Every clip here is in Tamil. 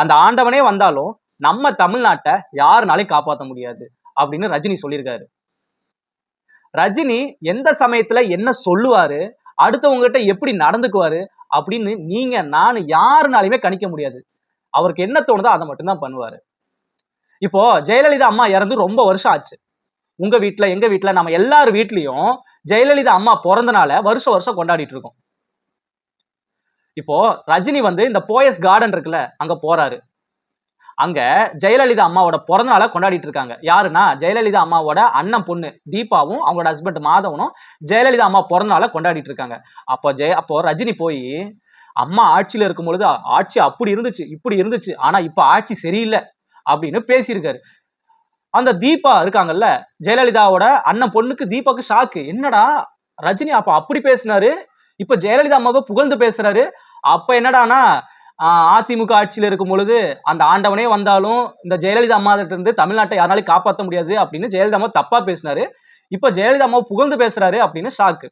அந்த ஆண்டவனே வந்தாலும் நம்ம தமிழ்நாட்டை யாருனாலையும் காப்பாற்ற முடியாது அப்படின்னு ரஜினி சொல்லியிருக்காரு. ரஜினி எந்த சமயத்துல என்ன சொல்லுவாரு அடுத்தவங்ககிட்ட எப்படி நடந்துக்குவாரு அப்படின்னு நீங்க நான் யாருனாலையுமே கணிக்க முடியாது. அவருக்கு என்ன தோணுதோ அதை மட்டும்தான் பண்ணுவாரு. இப்போ ஜெயலலிதா அம்மா இறந்து ரொம்ப வருஷம் ஆச்சு. உங்க வீட்டுல எங்க வீட்டுல நம்ம எல்லார் வீட்லயும் ஜெயலலிதா அம்மா பிறந்தனால வருஷம் வருஷம் கொண்டாடிட்டு இருக்கோம். இப்போ ரஜினி வந்து இந்த போயஸ் கார்டன் இருக்குல்ல அங்க போறாரு. அங்க ஜெயலலிதா அம்மாவோட பிறந்த நாளை கொண்டாடிட்டு இருக்காங்க. யாருன்னா ஜெயலலிதா அம்மாவோட அண்ணன் பொண்ணு தீபாவும் அவங்களோட ஹஸ்பண்ட் மாதவனும் ஜெயலலிதா அம்மா பிறந்த நாளை கொண்டாடிட்டு இருக்காங்க. அப்போ ஜெய அப்போ ரஜினி போய் அம்மா ஆட்சியில இருக்கும் பொழுது ஆட்சி அப்படி இருந்துச்சு இப்படி இருந்துச்சு ஆனா இப்ப ஆட்சி சரியில்லை அப்படின்னு பேசியிருக்காரு. அந்த தீபா இருக்காங்கல்ல ஜெயலலிதாவோட அண்ணன் பொண்ணுக்கு தீபாவுக்கு ஷாக்கு என்னடா ரஜினி அப்ப அப்படி பேசினாரு இப்ப ஜெயலலிதா அம்மாவை புகழ்ந்து பேசுறாரு. அப்ப என்னடானா அதிமுக ஆட்சியில் இருக்கும் பொழுது அந்த ஆண்டவனே வந்தாலும் இந்த ஜெயலலிதா அம்மா கிட்ட இருந்து தமிழ்நாட்டை யாராலையும் காப்பாற்ற முடியாது அப்படின்னு ஜெயலலிதா அம்மா தப்பா பேசினாரு. இப்ப ஜெயலலிதா அம்மா புகழ்ந்து பேசுறாரு அப்படின்னு ஷாக்கு.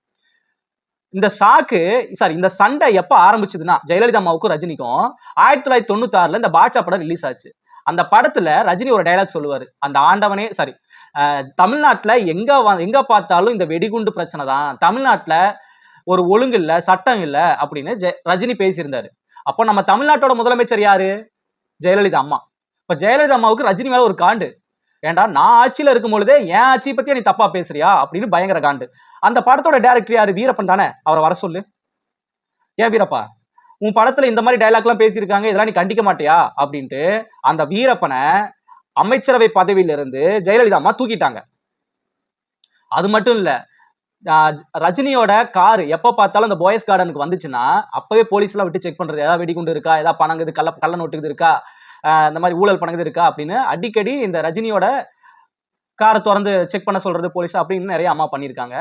இந்த ஷாக்கு சாரி இந்த சண்டை எப்ப ஆரம்பிச்சதுன்னா ஜெயலலிதா அம்மாவுக்கும் ரஜினிக்கும் ஆயிரத்தி தொள்ளாயிரத்தி தொண்ணூத்தி ஆறுல இந்த பாட்சா படம் ரிலீஸ் ஆச்சு. அந்த படத்துல ரஜினி ஒரு டைலாக் சொல்லுவாரு. அந்த ஆண்டவனே சாரி தமிழ்நாட்டுல எங்க வ- எங்க பார்த்தாலும் இந்த வெடிகுண்டு பிரச்சனை தான். தமிழ்நாட்டுல ஒரு ஒழுங்கு இல்லை சட்டம் இல்லை அப்படின்னு ஜெ- ரஜினி பேசியிருந்தாரு. அப்போ நம்ம தமிழ்நாட்டோட முதலமைச்சர் யாரு? ஜெயலலிதா அம்மா. இப்போ ஜெயலலிதா அம்மாவுக்கு ரஜினி மேலே ஒரு காண்டு. ஏண்டா நான் ஆட்சியில் இருக்கும் பொழுதே என் ஆட்சியை பற்றி நீ தப்பா பேசுறியா? அப்படின்னு பயங்கர காண்டு. அந்த படத்தோட டேரக்டர் யாரு? வீரப்பன் தானே? அவரை வர சொல்லு. ஏன் வீரப்பா? உன் படத்துல இந்த மாதிரி டைலாக்லாம் பேசியிருக்காங்க இதெல்லாம் நீ கண்டிக்க மாட்டியா? அப்படின்ட்டு அந்த வீரப்பனை அமைச்சரவை பதவியிலிருந்து ஜெயலலிதா அம்மா தூக்கிட்டாங்க. அது மட்டும் இல்லை ரஜினியோட கார் எப்போ பார்த்தாலும் அந்த பாய்ஸ் கார்டனுக்கு வந்துச்சுன்னா அப்பவே போலீஸ்லாம் விட்டு செக் பண்ணுறது ஏதாவது வெடிகுண்டு இருக்கா ஏதாவது பணங்குது கள்ள கள்ள நோட்டுக்குது இருக்கா இந்த மாதிரி ஊழல் பணங்குது இருக்கா அப்படின்னு அடிக்கடி இந்த ரஜினியோட காரை திறந்து செக் பண்ண சொல்றது போலீஸ் அப்படின்னு நிறைய அம்மா பண்ணியிருக்காங்க.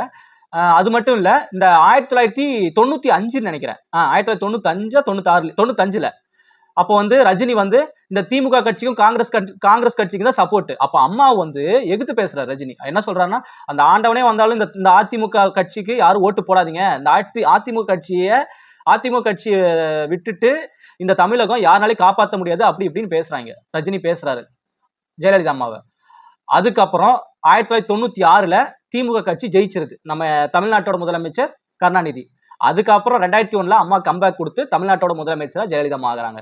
அது மட்டும் இல்லை இந்த ஆயிரத்தி தொள்ளாயிரத்தி தொண்ணூற்றி அஞ்சுன்னு நினைக்கிறேன். ஆயிரத்தி தொள்ளாயிரத்தி தொண்ணூத்தஞ்சா தொண்ணூத்தாறு தொண்ணூத்தஞ்சில் அப்போ வந்து ரஜினி வந்து இந்த திமுக கட்சிக்கும் காங்கிரஸ் கட்சி காங்கிரஸ் கட்சிக்கு தான் சப்போர்ட் அப்போ அம்மா வந்து எகுத்து பேசுறாரு ரஜினி. என்ன சொல்றாருன்னா அந்த ஆண்டவனே வந்தாலும் இந்த இந்த அதிமுக கட்சிக்கு யாரும் ஓட்டு போடாதீங்க. இந்த அதி அதிமுக கட்சியை அதிமுக கட்சியை விட்டுட்டு இந்த தமிழகம் யாருனாலையும் காப்பாற்ற முடியாது அப்படி இப்படின்னு பேசுறாங்க. ரஜினி பேசுறாரு. ஜெயலலிதா அம்மாவை. அதுக்கப்புறம் ஆயிரத்தி தொள்ளாயிரத்தி தொண்ணூத்தி ஆறுல திமுக கட்சி ஜெயிச்சிருது. நம்ம தமிழ்நாட்டோட முதலமைச்சர் கருணாநிதி. அதுக்கப்புறம் ரெண்டாயிரத்தி ஒண்ணுல அம்மா கம்பேக் கொடுத்து தமிழ்நாட்டோட முதலமைச்சராக ஜெயலலிதா ஆகிறாங்க ஆகுறாங்க.